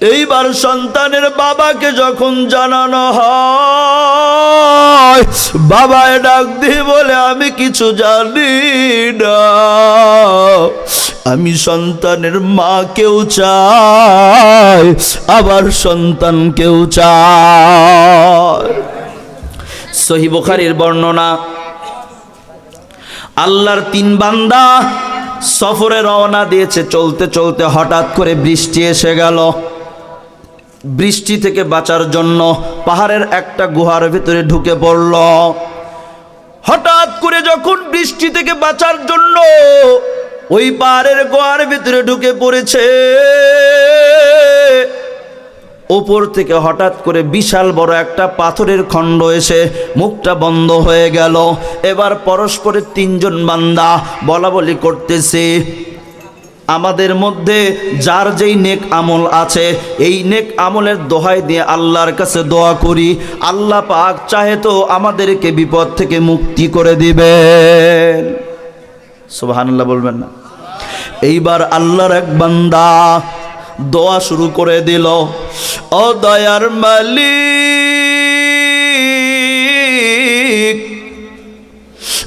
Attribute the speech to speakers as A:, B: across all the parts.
A: এইবার সন্তানের বাবাকে যখন জানানো হয়, বাবায় ডাক দিয়ে বলে, আমি কিছু জানি না। আমি সন্তানের মাকেও চাই, আবার সন্তানকেও চাই। সহি বুখারীর বর্ণনা, আল্লাহর তিন বান্দা সফরে রওনা দিয়েছে, চলতে চলতে হঠাৎ করে বৃষ্টি এসে গেল। বৃষ্টি থেকে বাঁচার জন্য পাহাড়ের একটা গুহার ভিতরে ঢুকে পড়ল। হঠাৎ করে যখন বৃষ্টি থেকে বাঁচার জন্য ওই পাহাড়ের গুহার ভিতরে ঢুকে পড়েছে, ওপর থেকে হঠাৎ করে বিশাল বড় একটা পাথরের খণ্ড এসে মুখটা বন্ধ হয়ে গেল। এবার পরস্পরের তিনজন বান্দা বলা বলি করতেছে আমাদের মধ্যে যার যেই নেক আমল আছে, এই নেক আমলের দোহাই দিয়ে আল্লাহর কাছে দোয়া করি। আল্লাহ পাক চাহে তো আমাদেরকে বিপদ থেকে মুক্তি করে দিবেন। সুবহানাল্লাহ বলবেন না। এইবার আল্লাহর এক বান্দা দোয়া শুরু করে দিল, ও দয়ার মালিক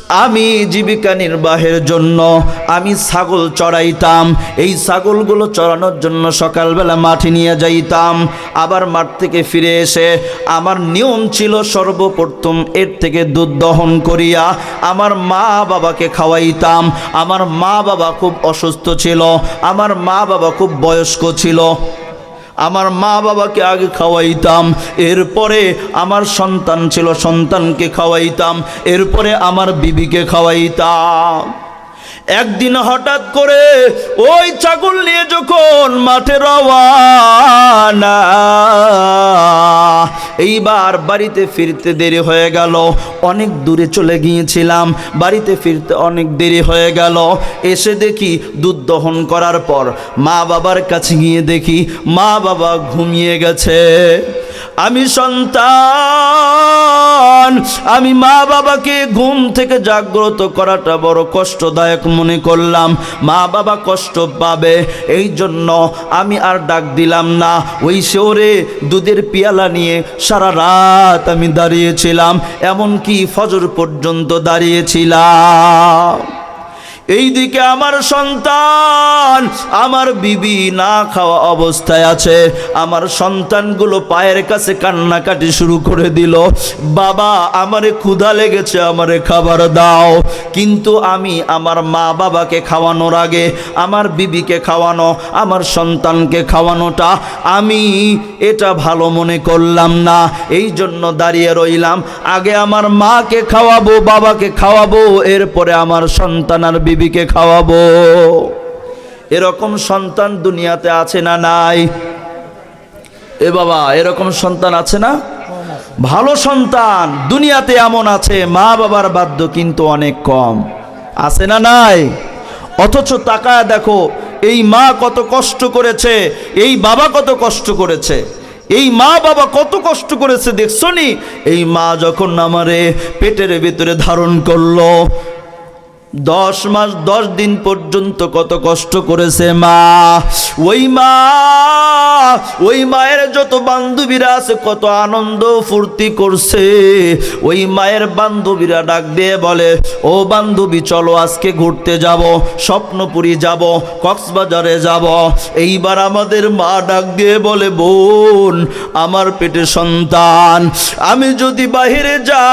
A: আমি জীবিকা নির্বাহের জন্য আমি ছাগল চড়াইতাম। এই ছাগলগুলো চড়ানোর জন্য সকালবেলা মাঠে নিয়ে যাইতাম। আবার মাঠ থেকে ফিরে এসে আমার নিয়ম ছিল সর্বপ্রথম এর থেকে দুধ দহন করিয়া আমার মা বাবাকে খাওয়াইতাম। আমার মা বাবা খুব অসুস্থ ছিল। আমার মা বাবা খুব বয়স্ক ছিল। আমার মা বাবাকে আগে খাওয়াইতাম, এরপরে আমার সন্তান ছিল, সন্তানকে খাওয়াইতাম, এরপরে আমার বিবিকে খাওয়াইতাম। একদিন হঠাৎ করে ওই ছাগল নিয়ে যখন মাঠে রওয়ানা, এইবার বাড়িতে ফিরতে দেরি হয়ে গেল। অনেক দূরে চলে গিয়েছিলাম, বাড়িতে ফিরতে অনেক দেরি হয়ে গেল। এসে দেখি দুধ দহন করার পর মা বাবার কাছে গিয়ে দেখি মা বাবা ঘুমিয়ে গেছে। আমি সন্তান, আমি মা বাবাকে ঘুম থেকে জাগ্রত করাটা বড় কষ্টদায়ক মনে করলাম। মা বাবা কষ্ট পাবে এই জন্য আমি আর ডাক দিলাম না। ওই শিওরে দুধের পিয়ালা নিয়ে সারা রাত আমি দাঁড়িয়েছিলাম, এমনকি ফজর পর্যন্ত দাঁড়িয়েছিলাম। এইদিকে আমার সন্তান, আমার বিবি না খাওয়া অবস্থায় আছে। আমার সন্তানগুলো পায়ের কাছে কান্নাকাটি শুরু করে দিল। বাবা, আমারে ক্ষুধা লেগেছে, আমারে খাবার দাও। কিন্তু আমি আমার মা বাবাকে খাওয়ানোর আগে, আমার বিবিকে খাওয়ানো, আমার সন্তানকে খাওয়ানোটা আমি এটা ভালো মনে করলাম না। এই জন্য দাঁড়িয়ে রইলাম। আগে আমার মাকে খাওয়াবো, বাবাকে খাওয়াবো, এরপরে আমার সন্তান আর বিবিকে খাওয়াবো। এরকম সন্তান দুনিয়াতে আছে না নাই? এ বাবা, এরকম সন্তান আছে না? ভালো সন্তান দুনিয়াতে এমন আছে, মা বাবার বাধ্য কিন্তু অনেক কম। আছে না নাই? অথচ তাকায় দেখো, এই মা কত কষ্ট করেছে, এই বাবা কত কষ্ট করেছে, এই মা বাবা কত কষ্ট করেছে, দেখছ এই মা যখন আমারে পেটের ভিতরে ধারণ করল দশ মাস, দশ দিন পর্যন্ত কত কষ্ট করেছে মা। ওই মা, ওই মায়ের যত বান্ধবীরা আছে, কত আনন্দ ফুর্তি করছে। ওই মায়ের বান্ধবীরা ডাক দিয়ে বলে, ও বান্ধবী, চলো আজকে ঘুরতে যাব, স্বপ্নপুরী যাব, কক্সবাজারে যাব। এইবার আমাদের মা ডাক দিয়ে বলে, বোন, আমার পেটে সন্তান, আমি যদি বাহিরে যাই,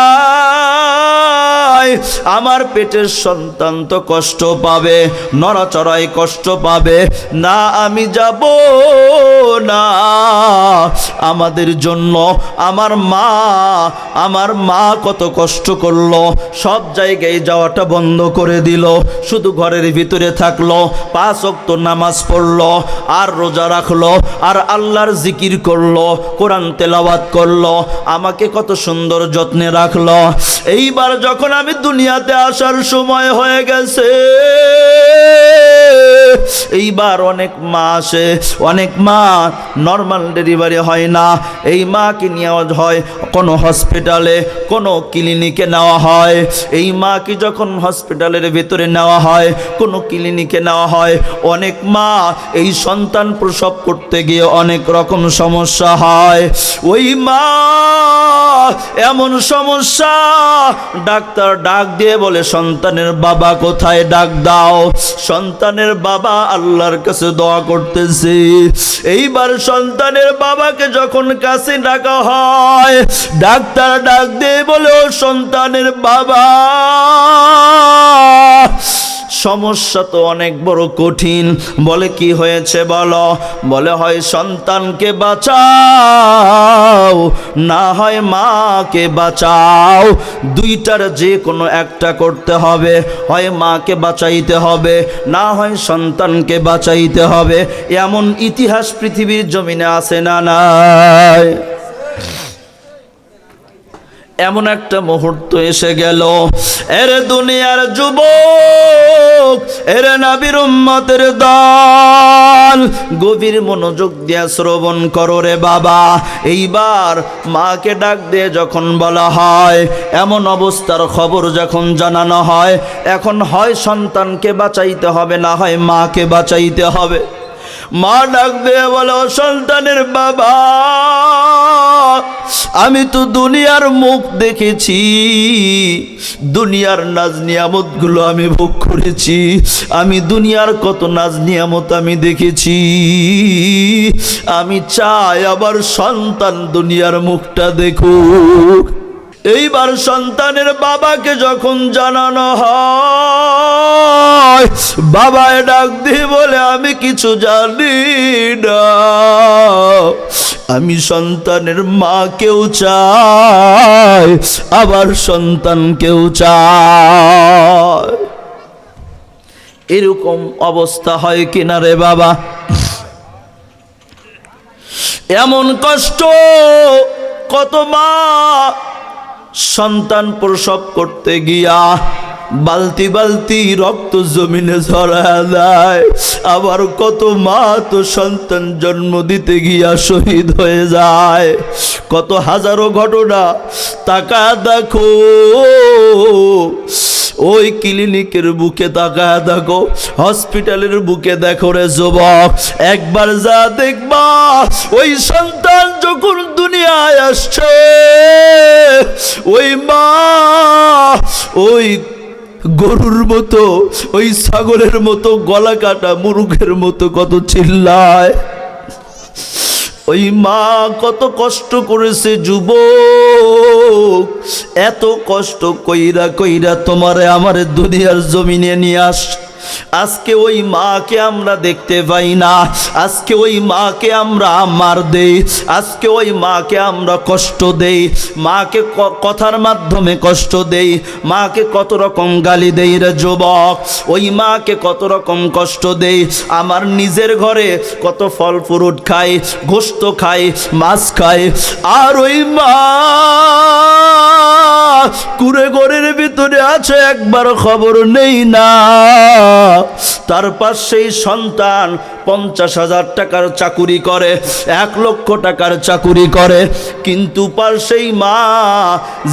A: আমার পেটের সন্তান তো কষ্ট পাবে, নড়াচড়ায় কষ্ট পাবে। না, আমি যাব না। আমাদের জন্য আমার মা আমার মা কত কষ্ট করল। সব জায়গায় যাওয়াটা বন্ধ করে দিল। শুধু ঘরের ভিতরে থাকল, পাঁচ অক্ত নামাজ পড়ল, আর রোজা রাখল, আর আল্লাহর জিকির করল, কোরআন তেলাওয়াত করল, আমাকে কত সুন্দর যত্নে রাখল। এইবার যখন আমি দুনিয়াতে আসার সময় হয়ে গেছে। এইবার অনেক মা আসে, অনেক মা নর্মাল ডেলিভারি হয় না। এই মাকে নিয়ে হয়, কোনো হসপিটালে কোনো ক্লিনিকে নেওয়া হয়। এই মাকে যখন হসপিটালের ভেতরে নেওয়া হয়, কোনো ক্লিনিকে নেওয়া হয়, অনেক মা এই সন্তান প্রসব করতে গিয়ে অনেক রকম সমস্যা হয়। ওই মা এমন সমস্যা, ডাক্তার ডাক দিয়ে বলে, সন্তানের বাবা কোথায়? ডাক দাও। সন্তানের বাবা আল্লাহর কাছে দোয়া করতেছে। এইবার সন্তানের বাবাকে যখন কাছে ডাকা হয়, ডাক্তার ডাক দিয়ে বলে, ও সন্তানের বাবা, সমস্যা তো অনেক বড় কঠিন। বলে, কি হয়েছে বলো? বলে, হয় সন্তানকে বাঁচাও, না হয় মাকে বাঁচাও। দুইটার যে কোনো একটা করতে হবে। হয় মাকে বাঁচাইতে হবে, না হয় সন্তানকে বাঁচাইতে হবে। এমন ইতিহাস পৃথিবীর জমিনে আসে না নাই? এমন একটা মুহূর্ত এসে গেল। এর দুনিয়ার যুবক এর নাবির উম্মতের দল। গভীর মনোযোগ দিয়া শ্রবণ করো রে বাবা। এইবার মাকে ডাক দিয়ে যখন বলা হয়, এমন অবস্থার খবর যখন জানানো হয়, এখন হয় সন্তানকে বাঁচাইতে হবে, না হয় মাকে বাঁচাইতে হবে। মা ডাক দিয়ে বলো সন্তানের বাবা, আমি তো দুনিয়ার মুখ দেখেছি। দুনিয়ার নাজ নিয়ামতগুলো আমি ভোগ করেছি। আমি দুনিয়ার কত নাজ নিয়ামত আমি দেখেছি। আমি চাই আবার সন্তান দুনিয়ার মুখটা দেখুক। এইবার সন্তানের বাবাকে যখন জানানো হয়, বাবায় ডাক দিয়ে বলে, আমি কিছু জানি না। আমি সন্তানের মাকেও চাই, আবার সন্তানকেও চাই। এরকম অবস্থা হয় কিনা রে বাবা? এমন কষ্ট, কত মা সন্তান প্রসব করতে গিয়া বালতি বালতি রক্ত জমিনে ঝরা দেয়। আবার কত মা তো সন্তান জন্ম দিতে গিয়া শহীদ হয়ে যায়। কত হাজারো ঘটনা তাকা দেখো। ওই ক্লিনিকের বুকে তাকায় দেখো, হসপিটালের বুকে দেখো রে যুবক। একবার যা দেখবা, ওই সন্তান যখন দুনিয়ায় আসছে, ওই মা, ওই গরুর মতো, ওই ছাগলের মতো গলা কাটা মুরুখের মতো কত চিল্লায়। ওই মা কত কষ্ট করেছে যুব এত কষ্ট কইরা কইরা তোমারে আমারে দুনিয়ার জমিনে নিয়ে আস আজকে ওই মাকে আমরা দেখতে পাই না। আজকে ওই মাকে আমরা মার দেই। আজকে ওই মাকে আমরা কষ্ট দেই। মাকে কথার মাধ্যমে কষ্ট দেই। মাকে কত রকম গালি দেই রে যুবক। ওই মাকে কত রকম কষ্ট দেই। আমার নিজের ঘরে কত ফল ফ্রুট খাই গোস্ত খাই, মাছ খাই। আর ওই মা কুড়ে ঘরের ভিতরে আছে, একবার খবর নেই না। তার পাশেই সন্তান পঞ্চাশ হাজার টাকার চাকুরি করে, এক লক্ষ টাকার চাকুরি করে। কিন্তু পাশেই মা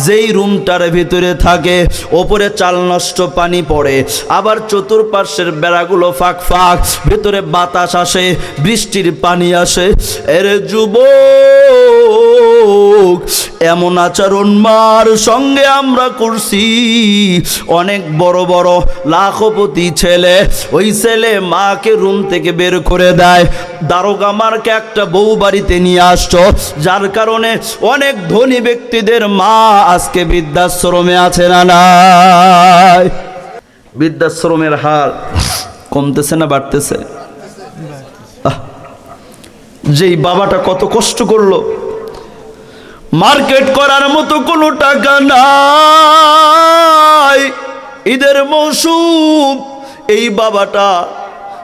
A: যেই রুমটার ভিতরে থাকে, ওপরে চাল নষ্ট পানি পড়ে। আবার চতুর্পার্শ্বের বেড়াগুলো ফাঁক ফাঁক, ভেতরে বাতাস আসে, বৃষ্টির পানি আসে। এর যুব এমন আচরণ মার সঙ্গে আমরা করছি। অনেক বড় বড় লাখপতি ছেলে ওই ছেলে মাকে রুম থেকে বের করে দেয়। দারোগা মারকে একটা বউ বাড়িতে নিয়ে আসছো, যার কারণে অনেক ধনী ব্যক্তিদের মা আজকে বৃদ্ধাশ্রমে আছে না নাই? বৃদ্ধাশ্রমের হার কমতেছে না বাড়তেছে? যেই বাবাটা কত কষ্ট করল। মার্কেট করার মতো কোনো টাকা নাই। ঈদের মৌসুম এই বাবাটা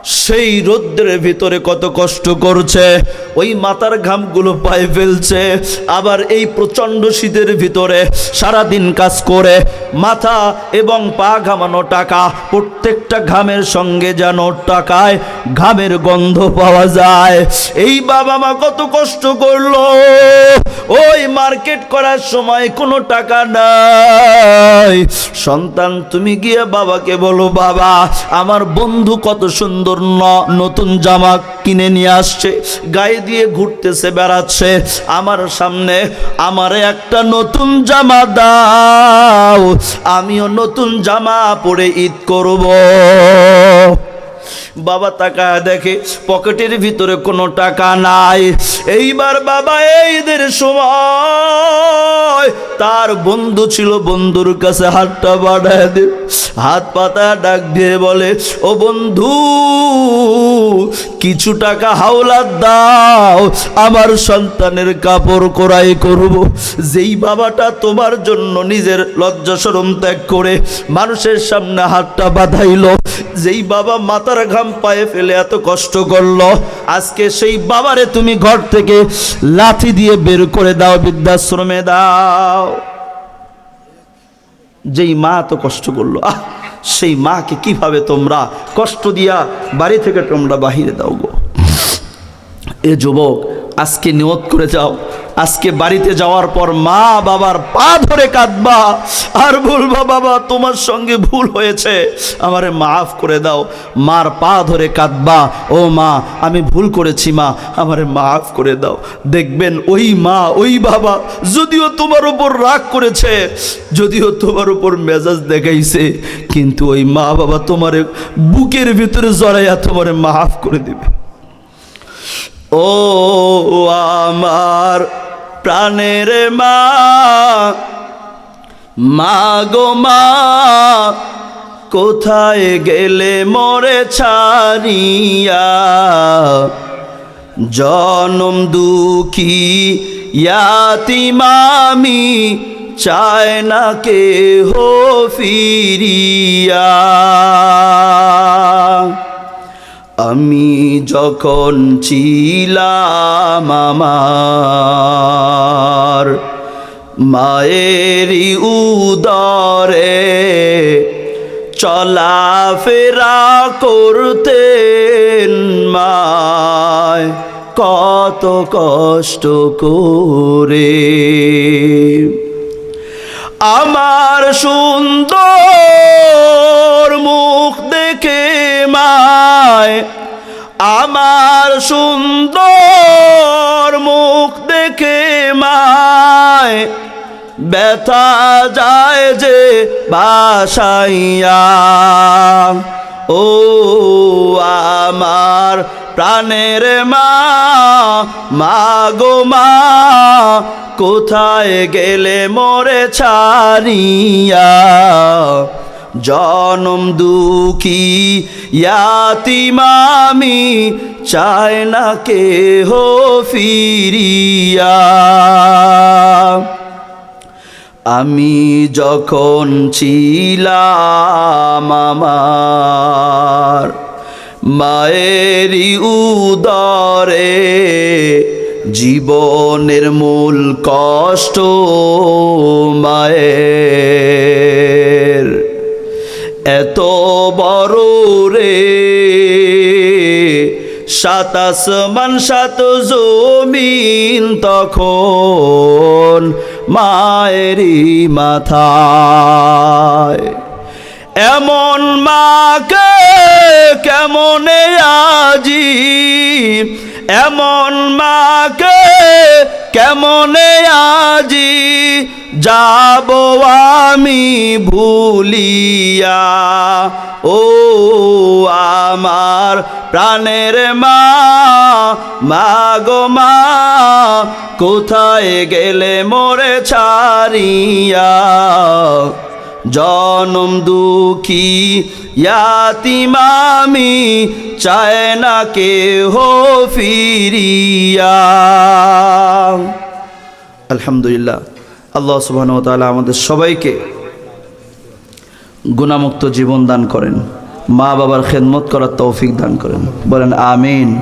A: সেই রৌদ্রের ভিতরে কত কষ্ট করছে, ওই মাথার ঘামগুলো পায়ে ফেলছে, আবার এই প্রচণ্ড শীতের ভিতরে সারাদিন কাজ করে, মাথা এবং পা ঘামানো টাকা, প্রত্যেকটা ঘামের সঙ্গে যেন টাকায় ঘামের গন্ধ পাওয়া যায়। এই বাবা মা কত কষ্ট করল, ওই মার্কেট করার সময় কোনো টাকা নাই। সন্তান, তুমি গিয়ে বাবাকে বলো, বাবা, আমার বন্ধু কত সুন্দর ন- নতুন জামা কিনে নিয়ে আসছে, গায়ে দিয়ে ঘুরতেছে, বেড়াচ্ছে। আমার সামনে আমার একটা নতুন জামা দাও, আমিও নতুন জামা পরে ঈদ করব। বাবা টাকা দেখে পকেটের ভিতরে কোনো টাকা নাই। এইবার বাবা এই ঈদের সময় তার বন্ধু ছিল বন্ধুর কাছে হাতটা বাড়ায় দে। হাত পাতা ডাক দিয়ে বলে, ও বন্ধু, কিছু টাকা হাওলাত দাও, আমার সন্তানের কাপড় কোরাই করব। যেই বাবাটা তোমার জন্য নিজের লজ্জা শরম ত্যাগ করে মানুষের সামনে হাতটা বাঁধাইলো, যেই বাবা মাথার ঘাম পায়ে ফেলে এত কষ্ট করল। আজকে সেই বাবারে তুমি ঘর থেকে লাঠি দিয়ে বের করে দাও বৃদ্ধাশ্রমে দাও। যেই মা এত কষ্ট করল, আহ, সেই মাকে কীভাবে তোমরা কষ্ট দিয়া বাড়ি থেকে তোমরা বাহিরে দাও গো? এ যুবক, আজকে নিয়ত করে যাও। আজকে বাড়িতে যাওয়ার পর মা বাবার পা ধরে কাঁদবা। আর বলবা, বাবা, তোমার সঙ্গে ভুল হয়েছে। আমারে মাফ করে দাও। মার পা ধরে কাঁদবা। ও মা, আমি ভুল করেছি মা। আমারে মাফ করে দাও। দেখবেন ওই মা, ওই বাবা যদিও তোমার উপর রাগ করেছে, যদিও তোমার উপর মেজাজ দেখাইছে, কিন্তু ওই মা বাবা তোমার বুকের ভিতরে জড়াইয়া তোমারে মাফ করে দিবে। ও আমার প্রাণের মা মা গো মা, কোথায় গেলে মরে ছাড়িয়া? জনম দুঃখী ইয়াতিমামি চায় না কে হো ফিরিয়া। আমি যখন ছিলাম আমার মায়েরই উদরে চলাফেরা করতেন মায় কত কষ্ট করে। আমার সুন্দর মুখ দেখে মায়। আমার সুন্দর মুখ দেখে মায়। ব্যথা যায় যে বাসাইয়া। ও আমার প্রাণের মা মা গো মা, কোথায় গেলে মরে ছাড়িয়া? জনম দুঃখী ইয়াতিমামি চায় না কে হো ফিরিয়া। আমি যখন ছিলাম আমার মায়েরই উদরে জীবনের মূল কষ্ট মায়ের। এত বড় রে সাত আসমান, সাত জমিন তখন মায়েরই মাথায়। এমন মাকে কেমনে আজি? এমন মাকে কেমনে আজি? যাব আমি ভুলিয়া। ও আমার প্রাণের মা মা গো মা, কোথায় গেলে মোরে ছাড়িয়া? জনম দুঃখী, ইয়াতিমামি চায় না কে হো ফিরিয়া। আলহামদুলিল্লাহ, আল্লাহ সুবহান তাআলা আমাদের সবাইকে গুণামুক্ত জীবন দান করেন মা বাবার খেদমত করার তৌফিক দান করেন। বলেন, আমিন।